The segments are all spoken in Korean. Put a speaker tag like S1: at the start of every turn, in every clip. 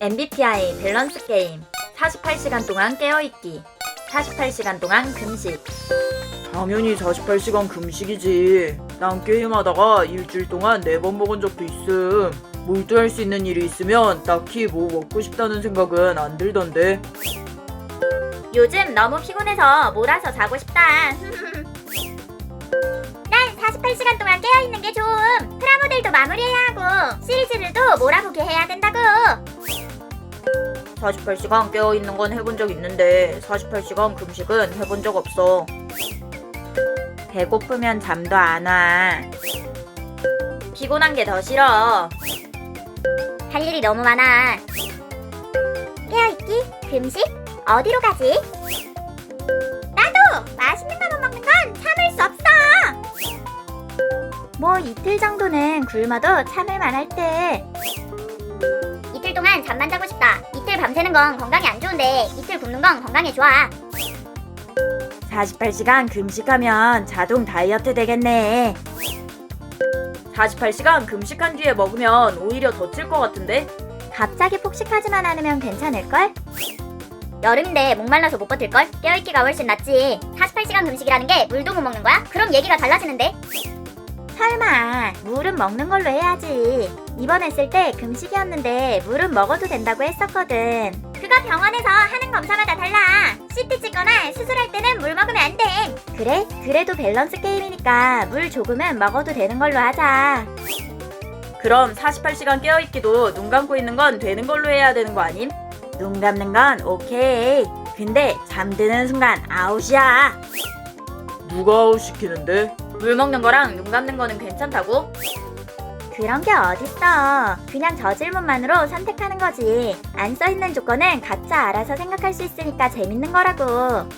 S1: MBTI 밸런스 게임 48시간 동안 깨어있기 48시간 동안 금식
S2: 당연히 48시간 금식이지. 난 게임하다가 일주일 동안 4번 먹은 적도 있음. 몰두할 수 있는 일이 있으면 딱히 뭐 먹고 싶다는 생각은 안 들던데.
S1: 요즘 너무 피곤해서 몰아서 자고 싶다 난 48시간 동안 깨어있는 게 좋음 프라모델도 마무리해야 하고 시리즈들도 된다고
S2: 48시간 깨어있는 건 해본 적 있는데 48시간 금식은 해본 적 없어.
S1: 배고프면 잠도 안 와. 피곤한 게 더 싫어. 할 일이 너무 많아. 깨어있기? 금식? 어디로 가지? 나도! 맛있는 것만 먹는 건 참을 수 없어! 뭐 이틀 정도는 굶어도 참을 만할 때. 동안 잠만 자고 싶다. 이틀 밤새는 건 건강에 안 좋은데 이틀 굶는 건 건강에 좋아. 48시간 금식하면 자동 다이어트 되겠네.
S2: 48시간 금식한 뒤에 먹으면 오히려 더 찔 것 같은데?
S1: 갑자기 폭식하지만 않으면 괜찮을걸? 여름인데 목말라서 못 버틸걸? 깨어있기가 훨씬 낫지. 48시간 금식이라는 게 물도 못 먹는 거야? 그럼 얘기가 달라지는데? 설마 물은 먹는 걸로 해야지. 이번 했을 때 금식이었는데 물은 먹어도 된다고 했었거든. 그거 병원에서 하는 검사마다 달라. CT 찍거나 수술할 때는 물 먹으면 안 돼. 그래? 그래도 밸런스 게임이니까 물 조금은 먹어도 되는 걸로 하자.
S2: 그럼 48시간 깨어있기도 눈 감고 있는 건 되는 걸로 해야 되는 거 아님?
S1: 눈 감는 건 오케이. 근데 잠드는 순간 아웃이야.
S2: 누가 아웃 시키는데?
S1: 물 먹는 거랑 눈 감는 거는 괜찮다고? 그런 게 어딨어. 그냥 저 질문만으로 선택하는 거지. 안 써있는 조건은 각자 알아서 생각할 수 있으니까 재밌는 거라고.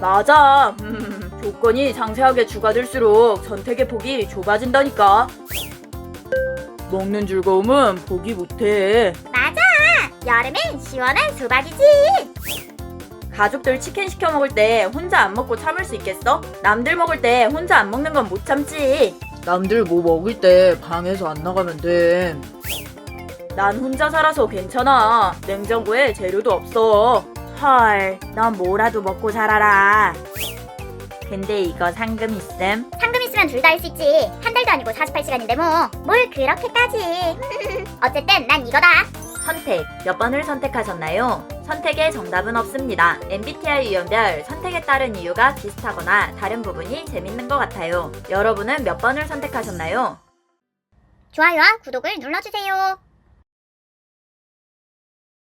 S2: 맞아. 음, 조건이 상세하게 추가될수록 선택의 폭이 좁아진다니까. 먹는 즐거움은 포기 못해.
S1: 맞아! 여름엔 시원한 수박이지!
S2: 가족들 치킨 시켜 먹을 때 혼자 안 먹고 참을 수 있겠어? 남들 먹을 때 혼자 안 먹는 건 못 참지. 남들 뭐 먹을 때 방에서 안 나가면 돼. 난 혼자 살아서 괜찮아. 냉장고에 재료도 없어.
S1: 헐, 넌 뭐라도 먹고 살아라. 근데 이거 상금 있음? 상금 있으면 둘 다 할 수 있지. 한 달도 아니고 48시간인데 뭐. 뭘 그렇게까지. 어쨌든 난 이거다.
S2: 선택. 몇 번을 선택하셨나요? 선택에 정답은 없습니다. MBTI 유형별 선택에 따른 이유가 비슷하거나 다른 부분이 재밌는 것 같아요. 여러분은 몇 번을 선택하셨나요?
S1: 좋아요와 구독을 눌러주세요.